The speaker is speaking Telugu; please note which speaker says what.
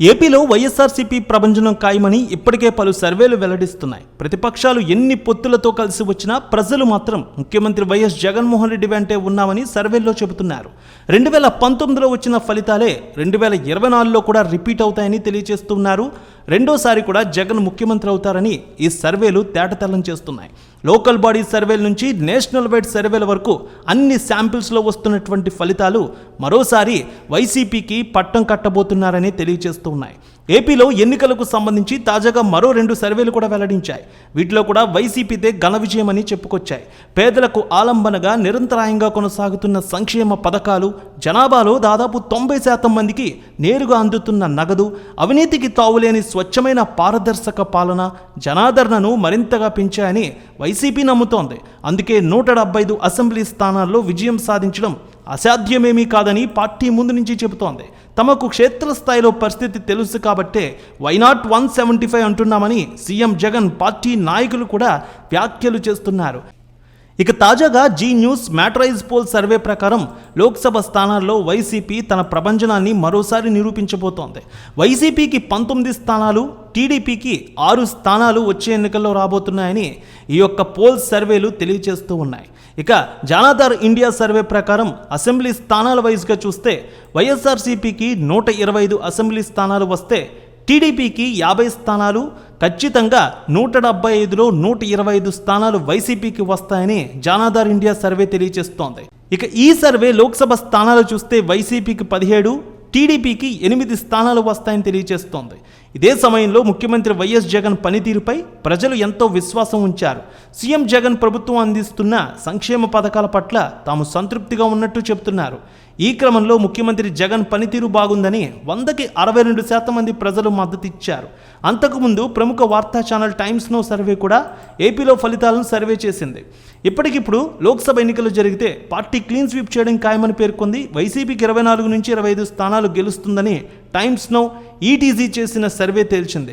Speaker 1: ఏపీలో వైఎస్ఆర్సీపీ ప్రభంజనం ఖాయమని ఇప్పటికే పలు సర్వేలు వెల్లడిస్తున్నాయి. ప్రతిపక్షాలు ఎన్ని పొత్తులతో కలిసి వచ్చినా ప్రజలు మాత్రం ముఖ్యమంత్రి వైఎస్ జగన్మోహన్ రెడ్డి వెంటే ఉన్నామని సర్వేల్లో చెబుతున్నారు. రెండు వేల పంతొమ్మిదిలో వచ్చిన ఫలితాలే రెండు వేల ఇరవై నాలుగులో కూడా రిపీట్ అవుతాయని తెలియజేస్తున్నారు. రెండోసారి కూడా జగన్ ముఖ్యమంత్రి అవుతారని ఈ సర్వేలు తేటతెల్లం చేస్తున్నాయి. లోకల్ బాడీ సర్వేల నుంచి నేషనల్ వైడ్ సర్వేల వరకు అన్ని శాంపిల్స్లో వస్తున్నటువంటి ఫలితాలు మరోసారి వైసీపీకి పట్టం కట్టబోతున్నారని తెలియజేస్తున్నాయి ఏపీలో ఎన్నికలకు సంబంధించి తాజాగా మరో రెండు సర్వేలు కూడా వెల్లడించాయి. వీటిలో కూడా వైసీపీదే ఘన విజయమని చెప్పుకొచ్చాయి. పేదలకు ఆలంబనగా నిరంతరాయంగా కొనసాగుతున్న సంక్షేమ పథకాలు జనాభాలో దాదాపు తొంభై శాతం మందికి నేరుగా అందుతున్న నగదు అవినీతికి తావులేని స్వచ్ఛమైన పారదర్శక పాలన జనాదరణను మరింతగా పెంచాయని వైసీపీ నమ్ముతోంది. అందుకే నూట డెబ్బై ఐదు అసెంబ్లీ స్థానాల్లో విజయం సాధించడం అసాధ్యమేమీ కాదని పార్టీ ముందు నుంచి చెబుతోంది. తమకు క్షేత్రస్థాయిలో పరిస్థితి తెలుసు కాబట్టే why not one seventy five అంటున్నామని CM Jagan party నాయకులు కూడా వ్యాఖ్యలు చేస్తున్నారు. ఇక తాజాగా Zee News Matrize poll survey ప్రకారం లోక్సభ స్థానాల్లో వైసీపీ తన ప్రభంజనాన్ని మరోసారి నిరూపించబోతోంది. వైసీపీకి పంతొమ్మిది స్థానాలు టీడీపీకి ఆరు స్థానాలు వచ్చే ఎన్నికల్లో రాబోతున్నాయని ఈ యొక్క పోల్ సర్వేలు తెలియజేస్తూ ఉన్నాయి. ఇక జానాదార్ ఇండియా సర్వే ప్రకారం అసెంబ్లీ స్థానాల వైజ్గా చూస్తే వైఎస్ఆర్సీపీకి నూట ఇరవై ఐదు అసెంబ్లీ స్థానాలు వస్తే టీడీపీకి యాభై స్థానాలు ఖచ్చితంగా నూట డెబ్బై ఐదులో నూట ఇరవై ఐదు స్థానాలు వైసీపీకి వస్తాయని జానాదార్ ఇండియా సర్వే తెలియజేస్తోంది. ఇక ఈ సర్వే లోక్సభ స్థానాలు చూస్తే వైసీపీకి పదిహేడు టీడీపీకి ఎనిమిది స్థానాలు వస్తాయని తెలియజేస్తోంది. ఇదే సమయంలో ముఖ్యమంత్రి వైఎస్ జగన్ పనితీరుపై ప్రజలు ఎంతో విశ్వాసం ఉంచారు. సీఎం జగన్ ప్రభుత్వం అందిస్తున్న సంక్షేమ పథకాల పట్ల తాము సంతృప్తిగా ఉన్నట్టు చెబుతున్నారు. ఈ క్రమంలో ముఖ్యమంత్రి జగన్ పనితీరు బాగుందని వందకి అరవై రెండు శాతం మంది ప్రజలు మద్దతిచ్చారు. అంతకుముందు ప్రముఖ వార్తా ఛానల్ టైమ్స్ నో సర్వే కూడా ఏపీలో ఫలితాలను సర్వే చేసింది. ఇప్పటికిప్పుడు లోక్సభ ఎన్నికలు జరిగితే పార్టీ క్లీన్ స్వీప్ చేయడం ఖాయమని పేర్కొంది. వైసీపీకి ఇరవై నాలుగు నుంచి ఇరవై ఐదు స్థానాలు గెలుస్తుందని టైమ్స్ నో ఈటీజీ చేసిన సర్వే తేల్చింది.